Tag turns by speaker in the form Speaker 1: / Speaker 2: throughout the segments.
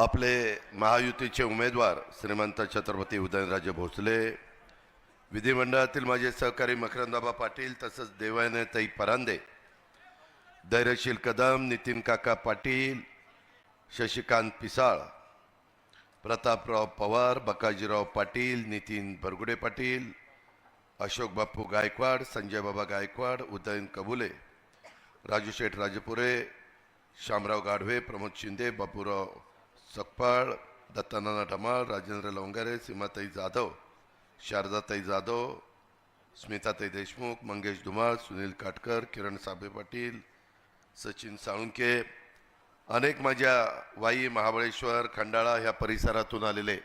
Speaker 1: आपले महायुतीचे उमेदवार श्रीमंत छत्रपती उदयनराजे भोसले विधिमंडळातील माझे सहकारी मकरंदाबा पाटील तसंच देवायनताई परांदे धैर्यशील कदम नितीन काका पाटील शशिकांत पिसाळ प्रतापराव पवार बकाजीराव पाटील नितीन बरगुडे पाटील अशोक बापू गायकवाड संजय बाबा गायकवाड उदयन कबुले राजू शेठ राजपुरे शामराव गाढवे प्रमोद शिंदे बापूराव सकपाळ दत्तानाना ढमाळ राजेंद्र लवंगारे सीमाताई जाधव शारदाताई जाधव स्मिताताई देशमुख मंगेश धुमाळ सुनील काटकर किरण साबे पाटील सचिन साळुंके अनेक माझ्या वाई महाबळेश्वर खंडाळा ह्या परिसरातून आलेले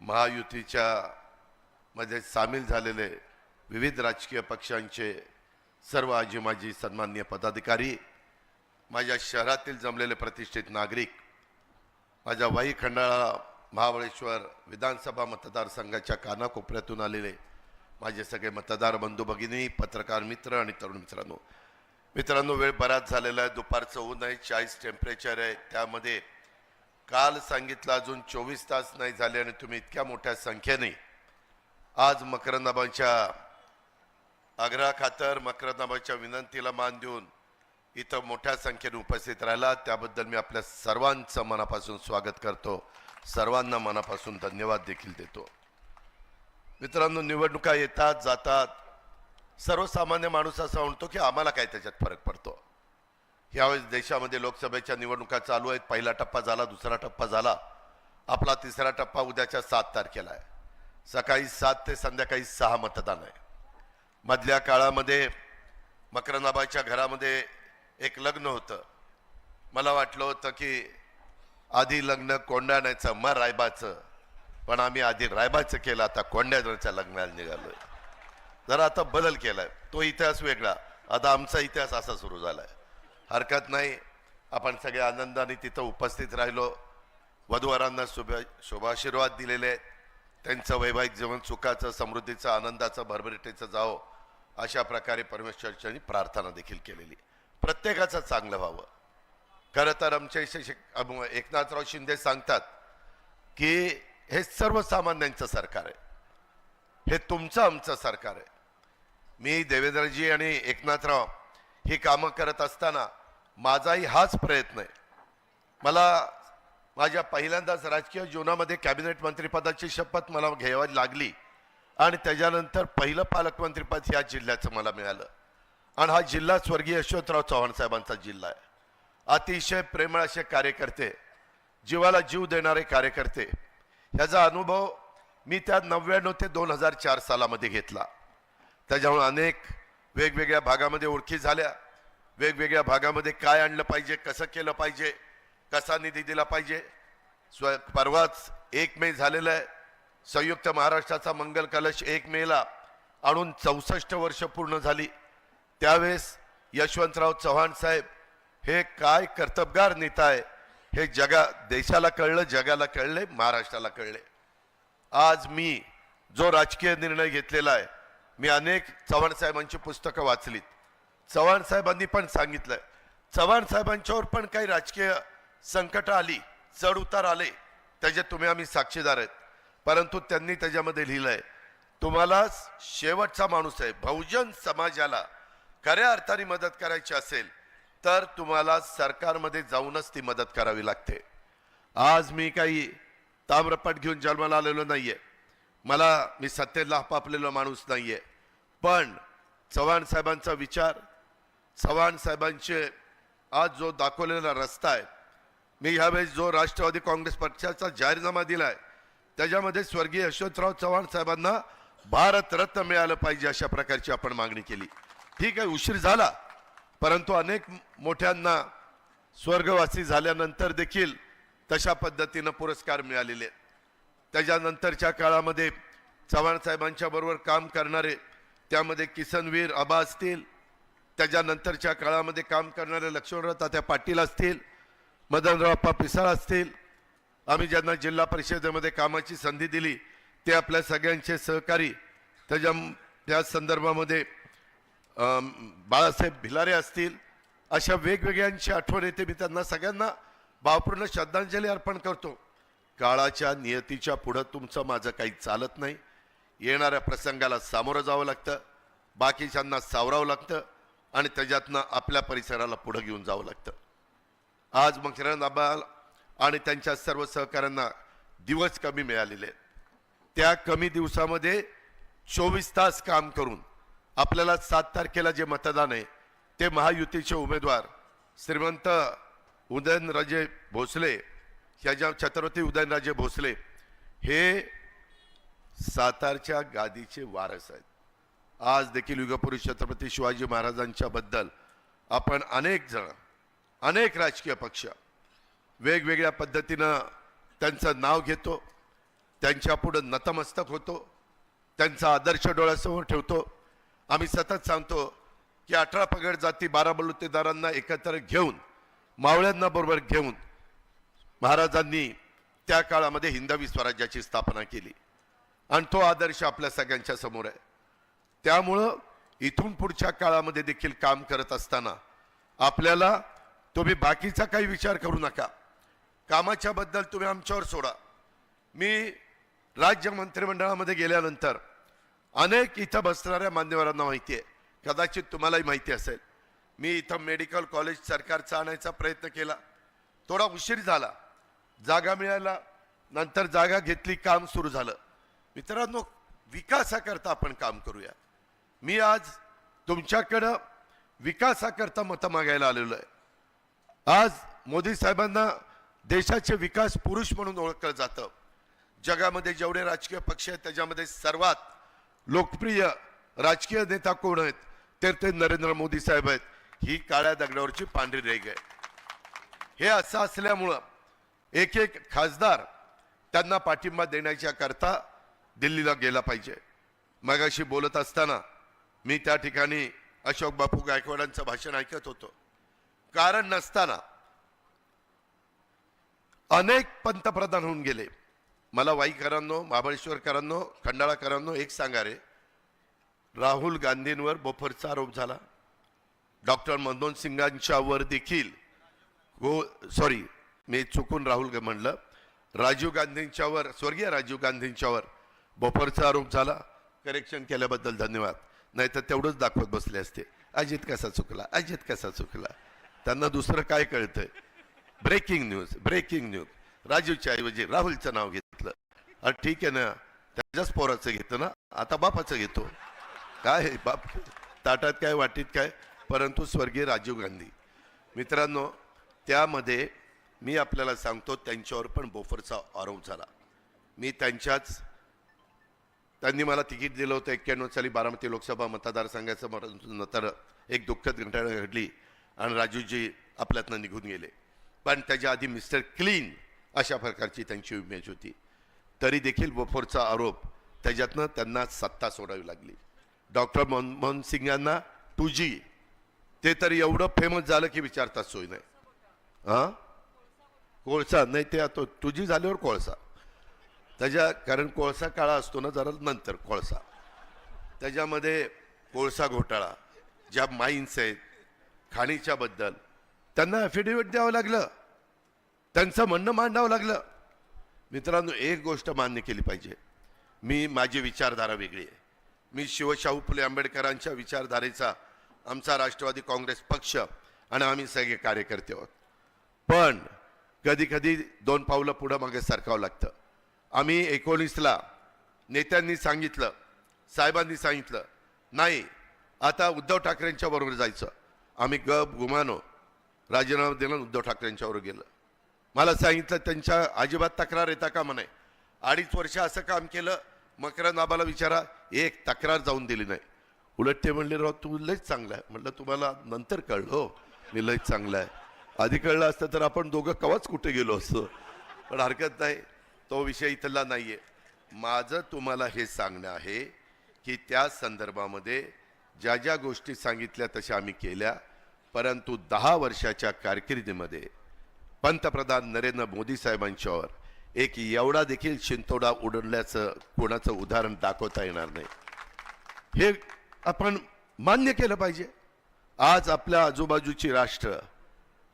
Speaker 1: महायुतीच्या मध्ये सामील झालेले विविध राजकीय पक्षांचे सर्व आजी माजी सन्मान्य पदाधिकारी माझ्या शहरातील जमलेले प्रतिष्ठित नागरिक माझ्या वाई खंडाळा महाबळेश्वर विधानसभा मतदारसंघाच्या कानाकोपऱ्यातून आलेले माझे सगळे मतदार बंधू भगिनी पत्रकार मित्र आणि तरुण मित्रांनो. मित्रांनो वेळ बराच झालेला आहे. दुपारचं ऊन आहे चाळीस टेम्परेचर आहे. त्यामध्ये काल सांगितलं अजून चोवीस तास नाही झाले आणि तुम्ही इतक्या मोठ्या संख्येने आज मकरंदाबांच्या आग्रहाखातर मकरंदाबांच्या विनंतीला मान देऊन इथं मोठ्या संख्येने उपस्थित राहिला. त्याबद्दल मी आपल्या सर्वांचं मनापासून स्वागत करतो. सर्वांना मनापासून धन्यवाद देखील देतो. मित्रांनो निवडणुका येतात जातात. सर्वसामान्य माणूस असा म्हणतो की आम्हाला काय त्याच्यात फरक पडतो? यावेळेस देशामध्ये लोकसभेच्या निवडणुका चालू आहेत. पहिला टप्पा झाला दुसरा टप्पा झाला. आपला तिसरा टप्पा उद्याच्या सात तारखेला आहे. सकाळी सात ते संध्याकाळी सहा मतदान आहे. मधल्या काळामध्ये मकरनाबाईच्या घरामध्ये एक लग्न होतं. मला वाटलं होतं की आधी लग्न कोंडाण्याचं मग रायबाचं. पण आम्ही आधी रायबाचं केलं आता कोंडाण्याच्या लग्नाला निघालोय. जरा आता बदल केलाय. तो इतिहास वेगळा. आता आमचा इतिहास असा सुरू झालाय. हरकत नाही. आपण सगळे आनंदाने तिथं उपस्थित राहिलो. वधूवरांना शुभ शुभाशीर्वाद दिलेले आहेत. त्यांचं वैवाहिक जीवन सुखाचं समृद्धीचं आनंदाचं भरभरटीचं जावं अशा प्रकारे परमेश्वरच्यांनी प्रार्थना देखील केलेली. प्रत्येकाचं चांगलं व्हावं. खरं तर आमचे एकनाथराव शिंदे सांगतात की हे सर्वसामान्यांचं सरकार आहे. हे तुमचं आमचं सरकार आहे. मी देवेंद्रजी आणि एकनाथराव ही कामं करत असताना माझाही हाच प्रयत्न आहे. मला माझ्या पहिल्यांदाच राजकीय जीवनामध्ये कॅबिनेट मंत्रिपदाची शपथ मला घ्यावी लागली आणि त्याच्यानंतर पहिलं पालकमंत्रीपद ह्या जिल्ह्याचं मला मिळालं. आणि हा जिल्हा स्वर्गीय यशवंतराव चव्हाण साहेबांचा जिल्हा आहे. अतिशय प्रेमळ असे कार्यकर्ते जीवाला जीव देणारे कार्यकर्ते. ह्याचा अनुभव मी त्या नव्याण्णव ते दोन हजार चार सालामध्ये घेतला. त्याच्यामुळे अनेक वेगवेगळ्या भागामध्ये ओळखी झाल्या. वेगवेगळ्या भागामध्ये काय आणलं पाहिजे कसं केलं पाहिजे कसा निधी दिला पाहिजे. स्व परवाच एक मे झालेला आहे. संयुक्त महाराष्ट्राचा मंगल कलश एक मेला. आणून चौसष्ट वर्ष पूर्ण झाली. त्यावेळेस यशवंतराव चव्हाण साहेब हे काय कर्तबगार नेता आहे हे जगा देशाला कळलं जगाला कळले महाराष्ट्राला कळले. आज मी जो राजकीय निर्णय घेतलेला आहे मी अनेक चव्हाण साहेबांची पुस्तकं वाचलीत. चव्हाण साहेबांनी पण सांगितलंय. चव्हाण साहेबांच्यावर पण काही राजकीय संकट आली चढ उतार आले त्याचे तुम्ही आम्ही साक्षीदार आहेत. परंतु त्यांनी त्याच्यामध्ये लिहिलंय तुम्हाला शेवटचा माणूस आहे बहुजन समाजाला खऱ्या अर्थाने मदत करायची असेल तर तुम्हाला सरकारमध्ये जाऊनच ती मदत करावी लागते. आज मी काही ताम्रपट घेऊन जन्माला आलेलो नाहीये. मला मी सत्तेला पापलेलो माणूस नाहीये. पण चव्हाण साहेबांचा विचार चव्हाण साहेबांचे आज जो दाखवलेला रस्ता आहे मी ह्यावेळेस जो राष्ट्रवादी काँग्रेस पक्षाचा जाहीरनामा दिलाय त्याच्यामध्ये स्वर्गीय यशवंतराव चव्हाण साहेबांना भारतरत्न मिळालं पाहिजे अशा प्रकारची आपण मागणी केली. ठीक आहे उशीर झाला. परंतु अनेक मोठ्यांना स्वर्गवासी झाल्यानंतर देखील तशा पद्धतीनं पुरस्कार मिळालेले. त्याच्यानंतरच्या काळामध्ये चव्हाण साहेबांच्या बरोबर काम करणारे त्यामध्ये किसनवीर आबा असतील. त्याच्यानंतरच्या काळामध्ये काम करणारे लक्ष्मणराव तात्या पाटील असतील मदनरावप्पा पिसाळ असतील. आम्ही ज्यांना जिल्हा परिषदेमध्ये कामाची संधी दिली ते आपल्या सगळ्यांचे सहकारी त्याच्या त्या संदर्भामध्ये बाळासाहेब भिलारे असतील अशा वेगवेगळ्यांची आठवण येते मी त्यांना सगळ्यांना. भावपूर्ण श्रद्धांजली अर्पण करतो. काळाच्या नियतीच्या पुढं तुमचं माझं काही चालत नाही. येणाऱ्या प्रसंगाला सामोरं जावं लागतं. बाकीच्यांना सावरावं लागतं आणि त्याच्यातनं आपल्या परिसराला पुढं घेऊन जावं लागतं. आज मग अब्बाल आणि त्यांच्या सर्व सहकाऱ्यांना दिवस कमी मिळालेले आहेत. त्या कमी दिवसामध्ये चोवीस तास काम करून आपल्याला सात तारखेला जे मतदान आहे ते महायुतीचे उमेदवार श्रीमंत उदयनराजे भोसले ह्याच्या छत्रपती उदयनराजे भोसले हे सातारच्या गादीचे वारस आहेत. आज देखील युगपुरुष छत्रपती शिवाजी महाराजांच्या बद्दल आपण अनेक जण अनेक राजकीय पक्ष वेगवेगळ्या पद्धतीनं त्यांचं नाव घेतो त्यांच्यापुढं नतमस्तक होतो त्यांचा आदर्श डोळ्यासमोर ठेवतो आम्ही सतत सांगतो की अठरा पगड जाती बारा बलुतेदारांना एकत्र घेऊन मावळ्यांना बरोबर घेऊन महाराजांनी त्या काळामध्ये हिंदवी स्वराज्याची स्थापना केली. आणि तो आदर्श आपल्या सगळ्यांच्या समोर आहे. त्यामुळं इथून पुढच्या काळामध्ये देखील काम करत असताना आपल्याला तुम्ही बाकीचा काही विचार करू नका. कामाच्याबद्दल तुम्ही आमच्यावर सोडा. मी राज्य मंत्रिमंडळामध्ये गेल्यानंतर अनेक इथं बसणाऱ्या मान्यवरांना माहिती आहे. कदाचित तुम्हालाही माहिती असेल. मी इथं मेडिकल कॉलेज सरकारचा आणायचा प्रयत्न केला. थोडा उशीर झाला. जागा मिळाला नंतर जागा घेतली काम सुरू झालं. मित्रांनो विकासाकरता आपण काम करूया. मी आज तुमच्याकडं विकासाकरता मतं मागायला आलेलो आहे. आज मोदी साहेबांना देशाचे विकास पुरुष म्हणून ओळखलं जातं. जगामध्ये जेवढे राजकीय पक्ष आहेत त्याच्यामध्ये सर्वात लोकप्रिय राजकीय नेता कोण आहेत? तर ते नरेंद्र मोदी साहेब आहेत. ही काळ्या दगडावरची पांढरी रेग आहे. हे असं असल्यामुळं एक एक खासदार त्यांना पाठिंबा देण्याच्या करता दिल्लीला गेला पाहिजे. मगाशी बोलत असताना मी त्या ठिकाणी अशोक बापू गायकवाडांचं भाषण ऐकत होतो. कारण नसताना अनेक पंतप्रधान होऊन गेले. मला वाईकरांनो महाबळेश्वरकरांनो खंडाळाकरांनो एक सांगा रे. राहुल गांधींवर बोफरचा आरोप झाला. डॉक्टर मनमोहन सिंगांच्यावर देखील गो सॉरी मी चुकून राहुल म्हणलं. राजीव गांधींच्यावर स्वर्गीय राजीव गांधींच्यावर बोफरचा आरोप झाला. करेक्शन केल्याबद्दल धन्यवाद. नाही तर तेवढंच दाखवत बसले असते. अजित कसा चुकला? अजित कसा चुकला? त्यांना दुसरं काय कळतंय? ब्रेकिंग न्यूज ब्रेकिंग न्यूज राजीवच्या ऐवजी राहुलचं नाव घेत अरे ठीक आहे ना. त्याच्याच पोराचं घेतो ना. आता बापाचं घेतो. काय आहे बाप? ताटात काय वाटीत काय? परंतु स्वर्गीय राजीव गांधी. मित्रांनो त्यामध्ये मी आपल्याला सांगतो त्यांच्यावर पण बोफरचा आरोप झाला. मी त्यांच्याच त्यांनी मला तिकीट दिलं होतं एक्क्याण्णव साली बारामती लोकसभा मतदारसंघाचं नंतर एक दुःखद घटना घडली आणि राजूजी आपल्यातनं निघून गेले. पण त्याच्या आधी मिस्टर क्लीन अशा प्रकारची त्यांची इमेज होती. तरी देखील बोफोरचा आरोप त्याच्यातनं त्यांना सत्ता सोडावी लागली. डॉक्टर मनमोहन सिंग यांना टू जी ते तरी एवढं फेमस झालं की विचारतात सोय नाही. हां कोळसा नाही ते आता टू जी झाल्यावर कोळसा. त्याच्या कारण कोळसा काळा असतो ना जरा नंतर कोळसा. त्याच्यामध्ये कोळसा घोटाळा ज्या माईन्स आहेत खाणीच्याबद्दल त्यांना ॲफिडेव्हिट द्यावं लागलं. त्यांचं म्हणणं मांडावं लागलं. मित्रांनो एक गोष्ट मान्य केली पाहिजे. मी माझी विचारधारा वेगळी आहे. मी शिवशाहू फुले आंबेडकरांच्या विचारधारेचा आमचा राष्ट्रवादी काँग्रेस पक्ष आणि आम्ही सगळे कार्यकर्ते आहोत. पण कधी कधी दोन पावलं पुढं मागे सरकावं लागतं. आम्ही एकोणीसला नेत्यांनी सांगितलं साहेबांनी सांगितलं नाही आता उद्धव ठाकरेंच्या बरोबर जायचं. आम्ही गप गुमानो. राजीनामा दिला उद्धव ठाकरेंच्यावर गेलं. मला सांगितलं त्यांच्या अजिबात तक्रार येता का म्हणे अडीच वर्ष असं काम केलं मकरंद आबाला विचारा एक तक्रार जाऊन दिली नाही. उलट ते म्हणले राव तू लयच चांगला आहे. म्हटलं तुम्हाला नंतर कळलं हो मी लयच चांगला आहे. आधी कळलं असतं तर आपण दोघं कवाच कुठे गेलो असतो. पण हरकत नाही तो विषय इथला नाही आहे माझं तुम्हाला हे सांगणं आहे की त्या संदर्भामध्ये ज्या ज्या गोष्टी सांगितल्या तशा आम्ही केल्या परंतु दहा वर्षाच्या कारकिर्दीमध्ये पंतप्रधान नरेंद्र मोदी साहेबांच्यावर एक एवढा देखील शिंतोडा उडवल्याचं कोणाचं उदाहरण दाखवता येणार नाही. हे आपण मान्य केलं पाहिजे. आज आपल्या आजूबाजूची राष्ट्र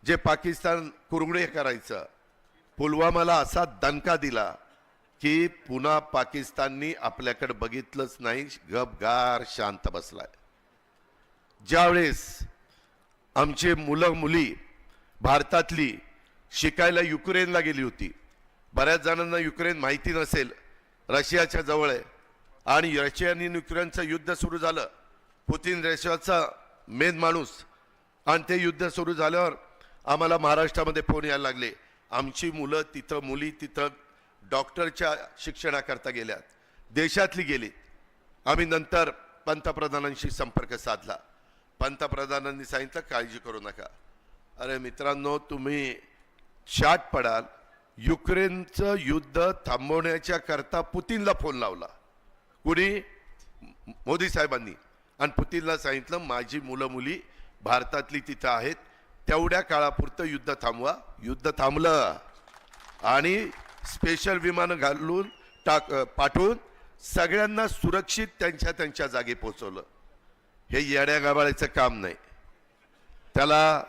Speaker 1: जे पाकिस्तान कुरंगडे करायचं पुलवामाला असा दणका दिला की पुन्हा पाकिस्ताननी आपल्याकडे बघितलंच नाही गपगार शांत बसलाय. ज्यावेळेस आमचे मुलं मुली भारतातली शिकायला युक्रेनला गेली होती. बऱ्याच जणांना युक्रेन माहिती नसेल. रशियाच्या जवळ आहे. आणि रशिया आणि युक्रेनचं युद्ध सुरू झालं. पुतीन रशियाचा मेन माणूस. आणि ते युद्ध सुरू झाल्यावर आम्हाला महाराष्ट्रामध्ये फोन यायला लागले. आमची मुलं तिथं मुली तिथं डॉक्टरच्या शिक्षणाकरता गेल्यात. देशातली गेली. आम्ही नंतर पंतप्रधानांशी संपर्क साधला. पंतप्रधानांनी सांगितलं काळजी करू नका. अरे मित्रांनो तुम्ही शाट पडाल. युक्रेनचं युद्ध थांबवण्याच्या करता पुतीनला फोन लावला. कुणी? मोदी साहेबांनी. आणि पुतीनला सांगितलं माझी मुलं मुली भारतातली तिथं आहेत. तेवढ्या काळापुरतं युद्ध थांबवा. युद्ध थांबलं. आणि स्पेशल विमानं घालून टाक पाठवून सगळ्यांना सुरक्षित त्यांच्या त्यांच्या जागी पोहोचवलं. हे येड्या गाबाळ्याचं काम नाही. त्याला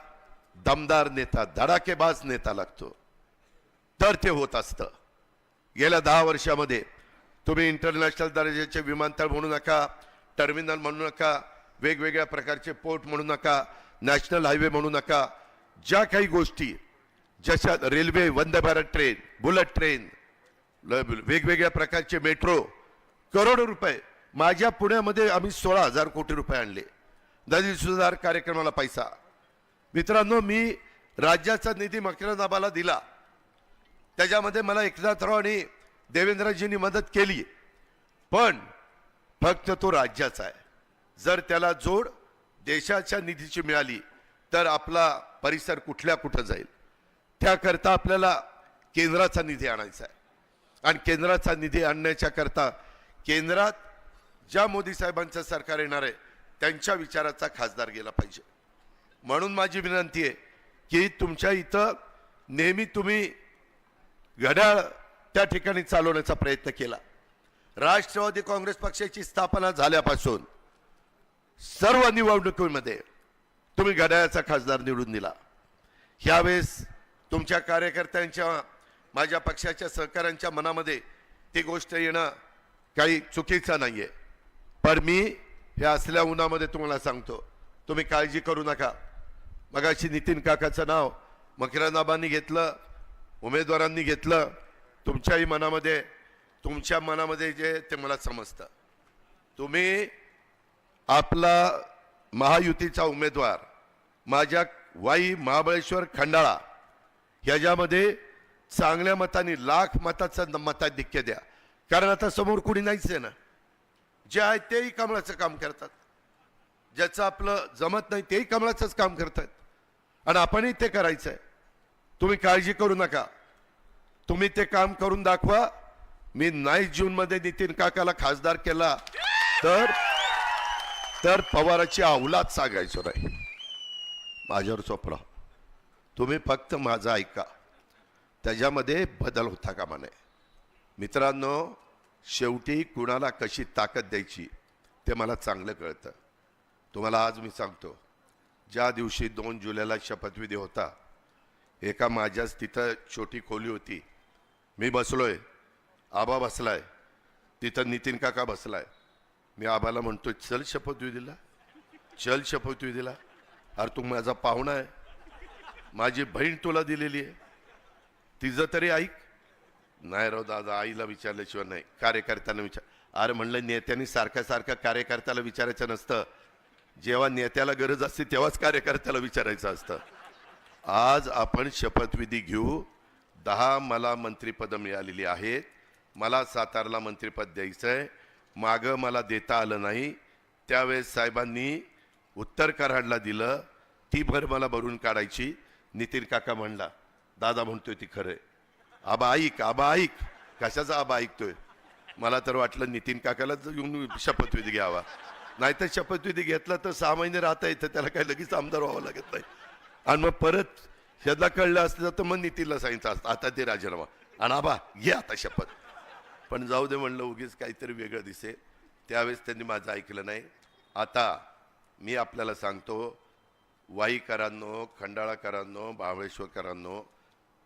Speaker 1: दमदार नेता धडाकेबाज नेता लागतो. तर ते होत असतं. गेल्या दहा वर्षामध्ये तुम्ही इंटरनॅशनल दर्जाचे विमानतळ म्हणू नका टर्मिनल म्हणू नका वेगवेगळ्या प्रकारचे पोर्ट म्हणू नका नॅशनल हायवे म्हणू नका ज्या काही गोष्टी जशा railway Vande Bharat train bullet train वेगवेगळ्या प्रकारचे मेट्रो करोडो रुपये माझ्या पुण्यामध्ये आम्ही सोळा हजार कोटी रुपये आणले. नदी सुधार कार्यक्रमाला पैसा. मित्रांनो मी राज्याचा निधी मकरंदाबाला दिला. त्याच्यामध्ये मला एकनाथराव आणि देवेंद्रजींनी मदत केली. पण फक्त तो राज्याचा आहे. जर त्याला जोड देशाच्या निधीची मिळाली तर आपला परिसर कुठल्या कुठं जाईल? त्याकरता आपल्याला केंद्राचा निधी आणायचा आहे. आणि केंद्राचा निधी आणण्याच्या करता केंद्रात ज्या मोदी साहेबांचं सरकार येणार आहे त्यांच्या विचाराचा खासदार गेला पाहिजे. म्हणून माझी विनंती आहे की तुमच्या इथं नेहमी तुम्ही घड्याळ त्या ठिकाणी चालवण्याचा प्रयत्न केला. राष्ट्रवादी काँग्रेस पक्षाची स्थापना झाल्यापासून सर्व निवडणुकीमध्ये तुम्ही घड्याळाचा खासदार निवडून दिला. ह्यावेळेस तुमच्या कार्यकर्त्यांच्या माझ्या पक्षाच्या सहकाऱ्यांच्या मनामध्ये ती गोष्ट येणं काही चुकीचं नाही आहे पण मी हे असल्या उन्हामध्ये तुम्हाला सांगतो तुम्ही काळजी करू नका. मगाशी नितीन काकाचं नाव मकिरानाबांनी घेतलं उमेदवारांनी घेतलं. तुमच्याही मनामध्ये तुमच्या मनामध्ये जे ते मला समजतं. तुम्ही आपला महायुतीचा उमेदवार माझ्या वाई महाबळेश्वर खंडाळा ह्याच्यामध्ये चांगल्या मताने लाख मताचं मताधिक्य द्या. कारण आता समोर कुणी नाहीच आहे ना. जे आहे तेही कमळाचं काम करतात. ज्याचं आपलं जमत नाही तेही कमळाचंच काम करतात. आणि आपणही ते करायचं आहे तुम्ही काळजी करू नका. तुम्ही ते काम करून दाखवा. मी नाईस जूनमध्ये नितीन काकाला खासदार केला. तर तर पवाराची अवलाद सांगायचो नाही. माझ्यावर सोपरा तुम्ही फक्त माझं ऐका. त्याच्यामध्ये बदल होता कामा नये. मित्रांनो शेवटी कुणाला कशी ताकद द्यायची ते मला चांगलं कळतं. तुम्हाला आज मी सांगतो. ज्या दिवशी दोन जुलैला शपथविधी होता एका माझ्याच तिथं छोटी खोली होती. मी बसलोय. आबा बसलाय. तिथं नितीन काका बसलाय. मी आबाला म्हणतो चल शपथविधीला. चल शपथविधीला. अरे तू माझा पाहुणा आहे. माझी बहीण तुला दिलेली आहे. तिचं तरी ऐक. नाही राव दादा आईला विचारल्याशिवाय नाही. कार्यकर्त्यांना विचार. अरे म्हणलं नेत्यांनी सारख्या सारख्या कार्यकर्त्याला विचारायचं नसतं. जेव्हा नेत्याला गरज असते तेव्हाच कार्यकर्त्याला विचारायचं असतं. आज आपण शपथविधी घेऊ. दहा मला मंत्रिपदं मिळालेली आहेत. मला सातारला मंत्रिपद द्यायचं आहे. मागं मला देता आलं नाही. त्यावेळेस साहेबांनी उत्तर कराडला दिलं. ती भर मला भरून काढायची. नितीन काका म्हणला दादा म्हणतोय ती खरं आबा ऐक आबा ऐक. कशाचा आबा ऐकतोय? मला तर वाटलं नितीन काकालाच येऊन शपथविधी घ्यावा. नाहीतर शपथविधी घेतला तर सहा महिने राहता येतं त्याला काही लगेच आमदार व्हावं लागत नाही. आणि मग परत ह्याला कळलं असतं तर मग नितीनला सांगितलं असतं आता ते राजीनामा. आणि आबा घे आता शपथ. पण जाऊ दे म्हणलं उगीच काहीतरी वेगळं दिसेल त्यावेळेस त्यांनी माझं ऐकलं नाही. आता मी आपल्याला सांगतो वाईकरांनो खंडाळाकरांनो बावळेश्वरकरांनो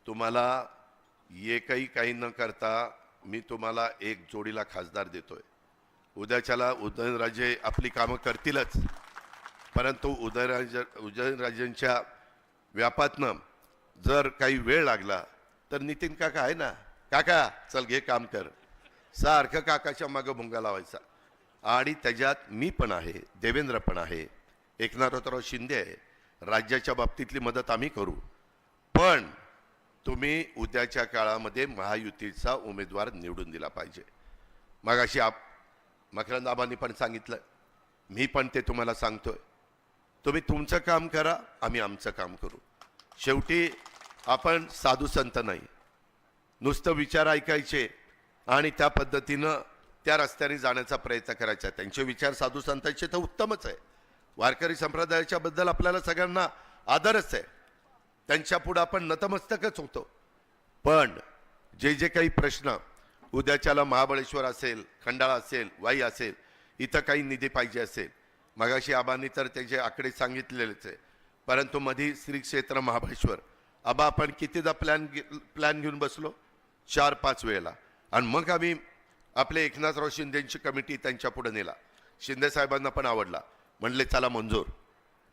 Speaker 1: तुम्हाला एकही काही न करता मी तुम्हाला एक जोडीला खासदार देतोय. उद्याच्याला उदयनराजे आपली कामं करतीलच. परंतु उदयराज उदयनराजेंच्या व्यापातनं जर काही वेळ लागला तर नितीन काका आहे ना? काका चल घे काम कर. सारखं काकाच्या मागं भुंगा लावायचा. आणि त्याच्यात मी पण आहे देवेंद्र पण आहे एकनाथराव शिंदे आहे. राज्याच्या बाबतीतली मदत आम्ही करू. पण तुम्ही उद्याच्या काळामध्ये महायुतीचा उमेदवार निवडून दिला पाहिजे. मग अशी आप मकरंदाबांनी पण सांगितलं. मी पण ते तुम्हाला सांगतोय. तुम्ही तुमचं काम करा आम्ही आमचं काम करू. शेवटी आपण साधू संत नाही. नुसतं विचार ऐकायचे आणि त्या पद्धतीनं त्या रस्त्याने जाण्याचा प्रयत्न करायचा. त्यांचे विचार साधू संतांचे तर उत्तमच आहे. वारकरी संप्रदायाच्या बद्दल आपल्याला सगळ्यांना आदरच आहे. त्यांच्या पुढं आपण नतमस्तकच होतो. पण जे जे काही प्रश्न उद्याच्याला महाबळेश्वर असेल खंडाळा असेल वाई असेल इथं काही निधी पाहिजे असेल. मगाशी आबांनी तर त्याचे आकडे सांगितलेलेच आहे. परंतु मधी श्री क्षेत्र महाबळेश्वर. आबा आपण कितीदा प्लॅन प्लॅन घेऊन बसलो? चार पाच वेळेला. आणि मग आम्ही आपले एकनाथराव शिंदेची कमिटी त्यांच्या पुढे नेला. शिंदे साहेबांना पण आवडला. म्हणले चला मंजूर.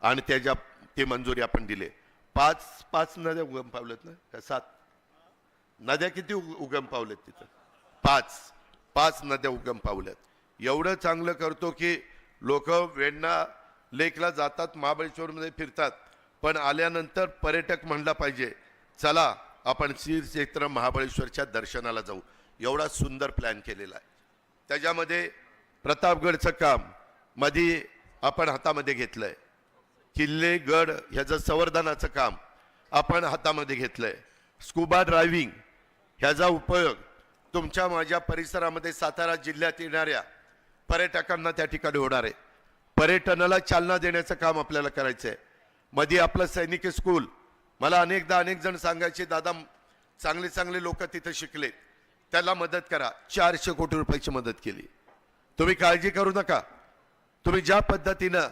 Speaker 1: आणि त्याच्या ती मंजुरी आपण दिले. पाच पाच नद्या उगम पावल्यात ना? सात? नद्या किती उग- उगम पावल्यात तिथं? पाच पाच नद्या उगम पावल्यात एवढं चांगलं करतो की लोक वेण्णा लेकला जातात महाबळेश्वरमध्ये फिरतात. पण आल्यानंतर पर्यटक म्हणला पाहिजे चला आपण श्रीक्षेत्र महाबळेश्वरच्या दर्शनाला जाऊ. एवढा सुंदर प्लॅन केलेला आहे. त्याच्यामध्ये प्रतापगडचं काम मधी आपण हातामध्ये घेतलंय. किल्ले गड ह्याचं संवर्धनाचं काम आपण हातामध्ये घेतलं आहे स्कुबा ड्रायव्हिंग ह्याचा उपयोग तुमच्या माझ्या परिसरामध्ये सातारा जिल्ह्यात येणाऱ्या पर्यटकांना त्या ठिकाणी होणार आहे. पर्यटनाला चालना देण्याचं काम आपल्याला करायचं आहे मध्ये आपलं सैनिकी स्कूल मला अनेकदा अनेक जण सांगायचे दादा चांगले चांगले लोक तिथे शिकले. त्याला मदत करा. चारशे कोटी रुपयाची मदत केली. तुम्ही काळजी करू नका. तुम्ही ज्या पद्धतीनं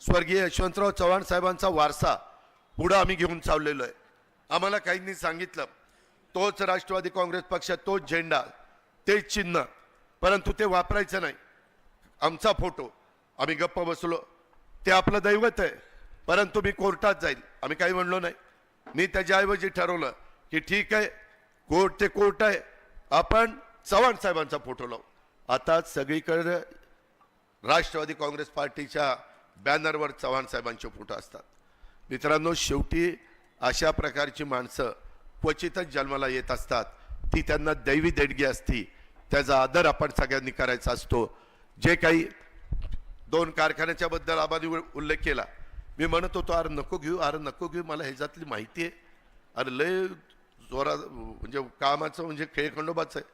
Speaker 1: स्वर्गीय यशवंतराव चव्हाण साहेबांचा वारसा पुढं आम्ही घेऊन चाललेलो आहे. आम्हाला काहींनी सांगितलं तोच राष्ट्रवादी काँग्रेस पक्ष तोच झेंडा तेच चिन्ह परंतु ते वापरायचं नाही. आमचा फोटो आम्ही गप्प बसलो. ते आपलं दैवत आहे परंतु मी कोर्टात जाईल. आम्ही काही म्हणलो नाही. मी त्याच्याऐवजी ठरवलं की ठीक आहे कोर्ट ते कोर्ट आहे. आपण चव्हाण साहेबांचा फोटो लावू. आता सगळीकडे राष्ट्रवादी काँग्रेस पार्टीच्या बॅनरवर चव्हाण साहेबांचे फोटो असतात. मित्रांनो शेवटी अशा प्रकारची माणसं क्वचितच जन्माला येत असतात. ती त्यांना दैवी देणगी असती. त्याचा आदर आपण सगळ्यांनी करायचा असतो. जे काही दोन कारखान्याच्या बद्दल आबानी उल्लेख केला. मी म्हणत होतो अरे नको घेऊ अरे नको घेऊ मला ह्याच्यातली माहिती आहे. अरे लय जोरा म्हणजे कामाचं म्हणजे खेळखंडोबाच आहे.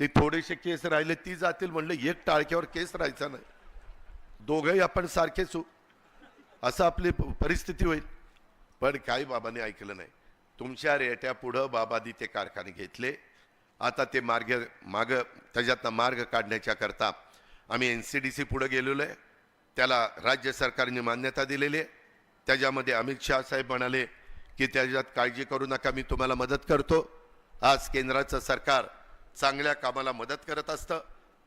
Speaker 1: ते थोडेसे केस राहिले ती जातील म्हणलं एक टाळक्यावर केस राहायचा नाही. दोघंही आपण सारखेच असं आपली परिस्थिती होईल. पण काही बाबांनी ऐकलं नाही. तुमच्या रेट्या पुढं ते कारखाने घेतले. आता ते मार्ग माग त्याच्यातनं मार्ग काढण्याच्या करता आम्ही एन सी डी सी पुढं गेलेलो आहे. त्याला राज्य सरकारने मान्यता दिलेली आहे. त्याच्यामध्ये अमित शाह साहेब म्हणाले की त्याच्यात काळजी करू नका मी तुम्हाला मदत करतो. आज केंद्राचं सरकार चांगल्या कामाला मदत करत असतं.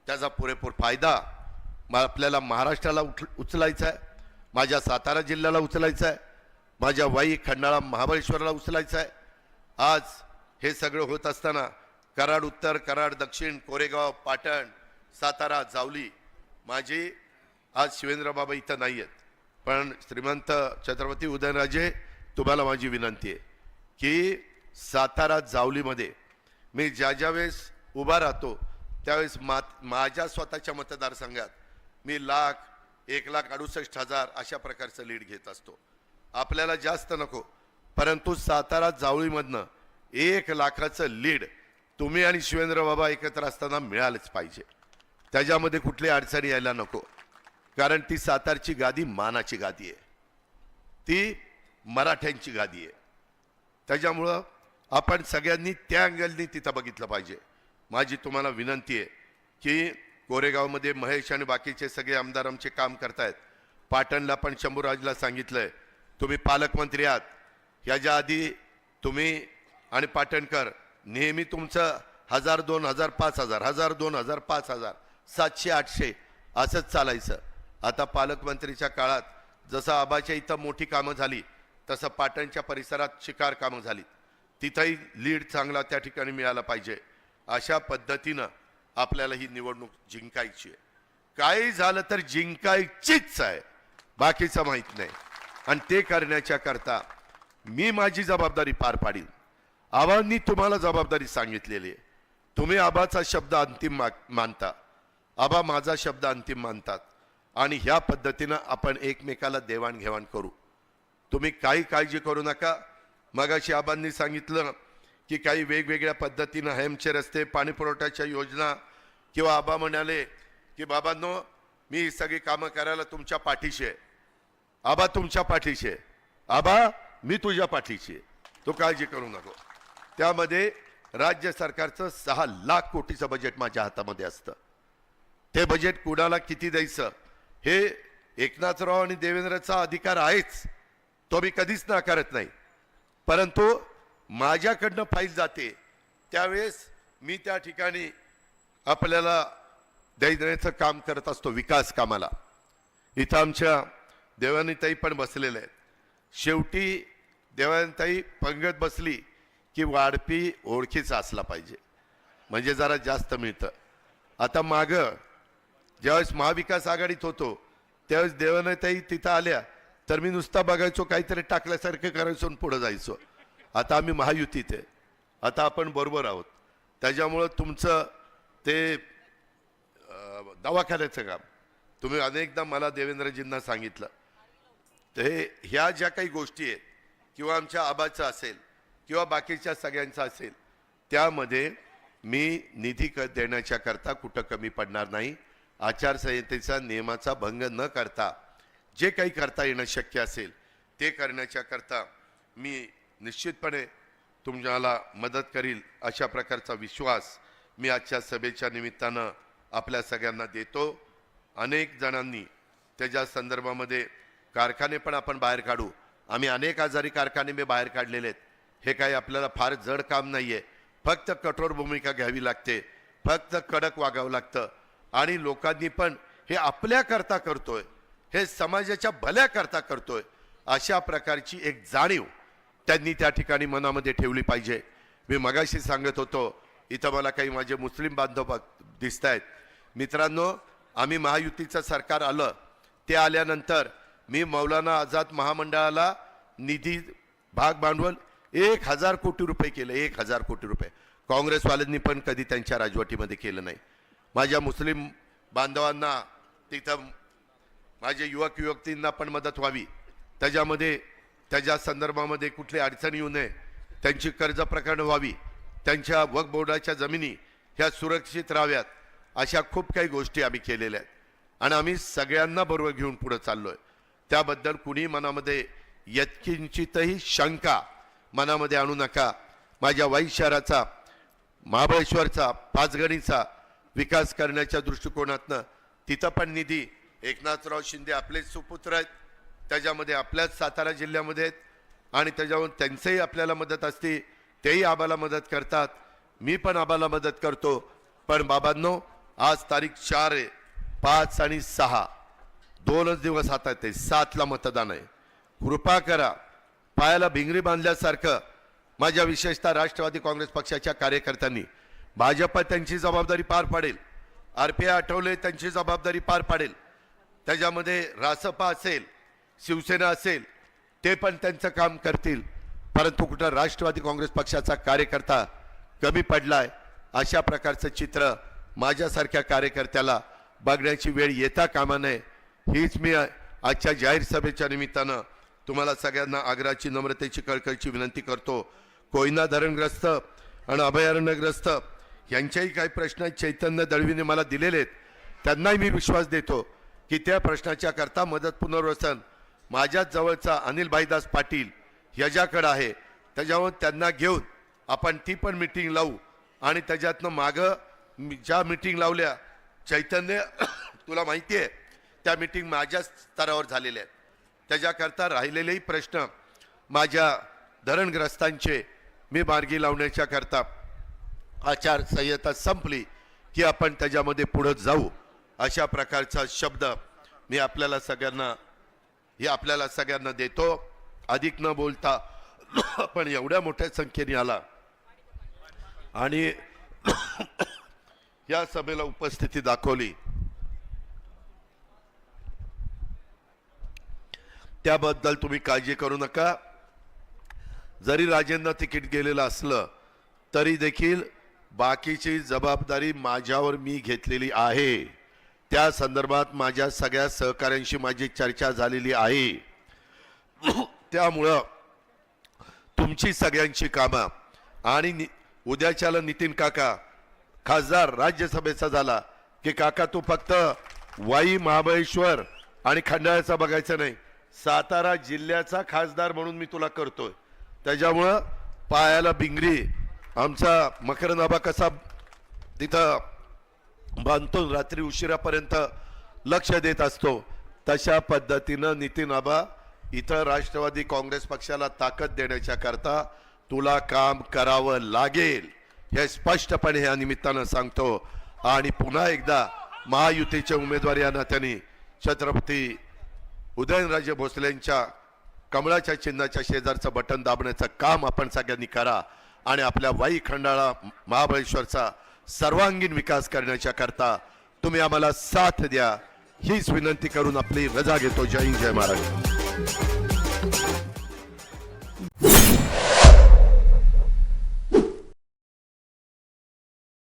Speaker 1: त्याचा पुरेपूर फायदा मग आपल्याला महाराष्ट्राला उठ उचलायचा आहे. माझ्या सातारा जिल्ह्याला उचलायचा आहे. माझ्या वाई खंडाळा महाबळेश्वरला उचलायचा आहे. आज हे सगळं होत असताना कराड उत्तर कराड दक्षिण कोरेगाव पाटण सातारा जावली माझी आज शिवेंद्रबाबा इथं नाही आहेत. पण श्रीमंत छत्रपती उदयनराजे तुम्हाला माझी विनंती आहे की सातारा जावलीमध्ये मी ज्या ज्या वेळेस उभा राहतो त्यावेळेस मात माझ्या स्वतःच्या मतदारसंघात मी लाख एक लाख अडुसष्ट हजार अशा प्रकारचं लीड घेत असतो. आपल्याला जास्त नको. परंतु सातारा जावळीमधनं एक लाखाचं लीड तुम्ही आणि शिवेंद्र बाबा एकत्र असताना मिळालंच पाहिजे. त्याच्यामध्ये कुठली अडचणी यायला नको. कारण ती सातारची गादी मानाची गादी आहे. ती मराठ्यांची गादी आहे. त्याच्यामुळं आपण सगळ्यांनी त्या अँगलनी तिथं बघितलं पाहिजे. माझी तुम्हाला विनंती आहे की कोरेगावमध्ये महेश आणि बाकीचे सगळे आमदार आमचे काम करतायत. पाटणला पण शंभूराजला आहे तुम्ही पालकमंत्री आहात. ह्याच्या आधी तुम्ही आणि पाटणकर नेहमी तुमचं हजार दोन हजार पाच हजार हजार दोन हजार पाच हजार सातशे आठशे असंच चालायचं. आता पालकमंत्रीच्या काळात जसं आबाच्या इथं मोठी कामं झाली तसं पाटणच्या परिसरात शिकार कामं झाली तिथंही लीड चांगला त्या ठिकाणी मिळाला पाहिजे. अशा पद्धतीनं आपल्याला ही निवडणूक जिंकायची आहे. काही झालं तर जिंकायचीच आहे. बाकीचं माहीत नाही. आणि ते करण्याच्या करता मी माझी जबाबदारी पार पाडीन. आबांनी तुम्हाला जबाबदारी सांगितलेली आहे. तुम्ही आबाचा शब्द अंतिम मा मानता. आबा माझा शब्द अंतिम मानतात. आणि ह्या पद्धतीनं आपण एकमेकाला देवाणघेवाण करू. तुम्ही काही काळजी करू नका. मगाशी आबांनी सांगितलं की काही वेगवेगळ्या पद्धतीनं हेमचे रस्ते पाणी पुरवठ्याच्या योजना किंवा आबा म्हणाले की बाबांनो मी ही सगळी कामं करायला तुमच्या पाठीशी आहे. आबा तुमच्या पाठीशी आहे. आबा मी तुझ्या पाठीशी आहे. तू काळजी करू नको. त्यामध्ये राज्य सरकारचं सहा लाख कोटीचं बजेट माझ्या हातामध्ये असतं. ते बजेट कुणाला किती द्यायचं? हे एकनाथराव आणि देवेंद्रचा अधिकार आहेच. तो मी कधीच नाकारत नाही. परंतु माझ्याकडनं फाईल जाते. त्यावेळेस मी त्या ठिकाणी आपल्याला देण्याचं काम करत असतो विकास कामाला. इथं आमच्या देवानीताई पण बसलेल्या आहेत. शेवटी देवानीताई पंगत बसली की वाढपी ओळखीचा असला पाहिजे. म्हणजे जरा जास्त मिळतं. आता मागं ज्यावेळेस महाविकास आघाडीत होतो त्यावेळेस देवानीताई तिथं आल्या तर मी नुसता बघायचो काहीतरी टाकल्यासारखं करायचो आणि पुढं जायचो. आता आम्ही महायुतीत आहे. आता आपण बरोबर आहोत. त्याच्यामुळं तुमचं ते दवाखान्याचं काम. तुम्ही अनेकदा मला देवेंद्रजींना सांगितलं. तर हे ह्या ज्या काही गोष्टी आहेत किंवा आमच्या आबाचं असेल किंवा बाकीच्या सगळ्यांचं असेल त्यामध्ये मी निधी क देण्याच्या करता कुठं कमी पडणार नाही. आचारसंहितेचा नियमाचा भंग न करता जे काही करता येणं शक्य असेल ते करण्याच्या करता मी निश्चितपणे तुम्हाला मदत करील अशा प्रकारचा विश्वास मी आजच्या सभेच्या निमित्तानं आपल्या सगळ्यांना देतो. अनेक जणांनी त्याच्या संदर्भामध्ये कारखाने पण आपण बाहेर काढू. आम्ही अनेक आजारी कारखाने मी बाहेर काढलेले आहेत. हे काही आपल्याला फार जड काम नाही आहे फक्त कठोर भूमिका घ्यावी लागते. फक्त कडक वागावं लागतं. आणि लोकांनी पण हे आपल्याकरता करतोय. हे समाजाच्या भल्याकरता करतोय. अशा प्रकारची एक जाणीव त्यांनी त्या ठिकाणी मनामध्ये ठेवली पाहिजे. मी मगाशी सांगत होतो इथं मला काही माझे मुस्लिम बांधव दिसत आहेत मित्रांनो आम्ही महायुतीचं सरकार आलं. ते आल्यानंतर मी मौलाना आझाद महामंडळाला निधी भाग भांडवल एक हजार कोटी रुपये केले एक हजार कोटी रुपये. काँग्रेसवाल्यांनी पण कधी त्यांच्या राजवटीमध्ये केलं नाही. माझ्या मुस्लिम बांधवांना तिथं माझ्या युवक युवतींना पण मदत व्हावी. त्याच्यामध्ये त्याच्या संदर्भामध्ये कुठली अडचण येऊ नये त्यांची कर्ज प्रकरणं व्हावी त्यांच्या वक बोर्डाच्या जमिनी ह्या सुरक्षित राहाव्यात अशा खूप काही गोष्टी आम्ही केलेल्या आहेत. आणि आम्ही सगळ्यांना बरोबर घेऊन पुढे आहे त्याबद्दल कुणी मनामध्ये यत्किंचितही शंका मनामध्ये आणू नका. माझ्या वाई शहराचा महाबळेश्वरचा पाचगणीचा विकास करण्याच्या दृष्टिकोनातनं तिथं पण निधी एकनाथराव शिंदे आपलेच सुपुत्र आहेत. त्याच्यामध्ये आपल्याच सातारा जिल्ह्यामध्ये आहेत आणि त्याच्यावर त्यांचंही आपल्याला मदत असते तेही आबाला मदत करतात. मी पण आबाला मदत करतो. पण बाबांनो आज तारीख चार आहे पाच आणि सहा. दोनच दिवस हातात आहे सातला मतदान आहे. कृपा करा. पायाला भिंगरी बांधल्यासारखं माझ्या विशेषतः राष्ट्रवादी काँग्रेस पक्षाच्या कार्यकर्त्यांनी. भाजप त्यांची जबाबदारी पार पाडेल. आर पी आय आठवले त्यांची जबाबदारी पार पाडेल. त्याच्यामध्ये रासपा असेल शिवसेना असेल ते पण त्यांचं काम करतील. परंतु कुठं राष्ट्रवादी काँग्रेस पक्षाचा कार्यकर्ता कमी पडलाय अशा प्रकारचं चित्र माझ्यासारख्या कार्यकर्त्याला बघण्याची वेळ येता कामा नये. हीच मी आजच्या जाहीर सभेच्या निमित्तानं तुम्हाला सगळ्यांना आग्राची नम्रतेची कळकळीची विनंती करतो. कोयना धरणग्रस्त आणि अभयारण्यग्रस्त यांच्याही काही प्रश्न चैतन्य दळवीने मला दिलेले आहेत. त्यांनाही मी विश्वास देतो की त्या प्रश्नाच्या करता मदत पुनर्वसन माझ्याच जवळचा अनिल भाईदास पाटील ह्याच्याकडं आहे. त्याच्यावर त्यांना घेऊन आपण ती पण मिटिंग लावू. आणि त्याच्यातनं मागं ज्या मिटिंग लावल्या चैतन्य तुला माहिती आहे त्या मिटिंग माझ्या स्तरावर झालेल्या आहेत. त्याच्याकरता राहिलेलेही प्रश्न माझ्या धरणग्रस्तांचे मी मार्गी लावण्याच्याकरता आचारसंहिता संपली की आपण त्याच्यामध्ये पुढं जाऊ अशा प्रकारचा शब्द मी आपल्याला सगळ्यांना हे आपल्याला सगळ्यांना देतो. अधिक न बोलता पण एवढ्या मोठ्या संख्येने आला. आणि या सभेला उपस्थिती दाखवली. त्याबद्दल तुम्ही काळजी करू नका. जरी राजेंना तिकीट गेलेलं असलं तरी देखील बाकीची जबाबदारी माझ्यावर मी घेतलेली आहे. त्या संदर्भात माझ्या सगळ्या सहकाऱ्यांशी माझी चर्चा झालेली आहे. त्यामुळं तुमची सगळ्यांची कामं आणि नि- उद्याच्याला नितीन काका खासदार राज्यसभेचा झाला की काका तू फक्त वाई महाबळेश्वर आणि खंडाळ्याचा बघायचं नाही. सातारा जिल्ह्याचा खासदार म्हणून मी तुला करतोय. त्याच्यामुळं पायाला बिंगरी. आमचा मकरनाबा कसा तिथं बांधतो रात्री उशिरापर्यंत लक्ष देत असतो तशा पद्धतीनं नितीन आबा इथं राष्ट्रवादी काँग्रेस पक्षाला ताकद देण्याच्या करता तुला काम करावं लागेल हे स्पष्टपणे या निमित्तानं सांगतो. आणि पुन्हा एकदा महायुतीचे उमेदवार या नात्याने छत्रपती उदयनराजे भोसलेंच्या कमळाच्या चिन्हाच्या शेजारचं बटन दाबण्याचं काम आपण सगळ्यांनी करा आणि आपल्या वाई खंडाळा महाबळेश्वरचा सर्वांगीण विकास करण्याच्या करता तुम्ही आम्हाला साथ द्या. हीच विनंती करून आपली रजा घेतो. जय हिंद जय महाराज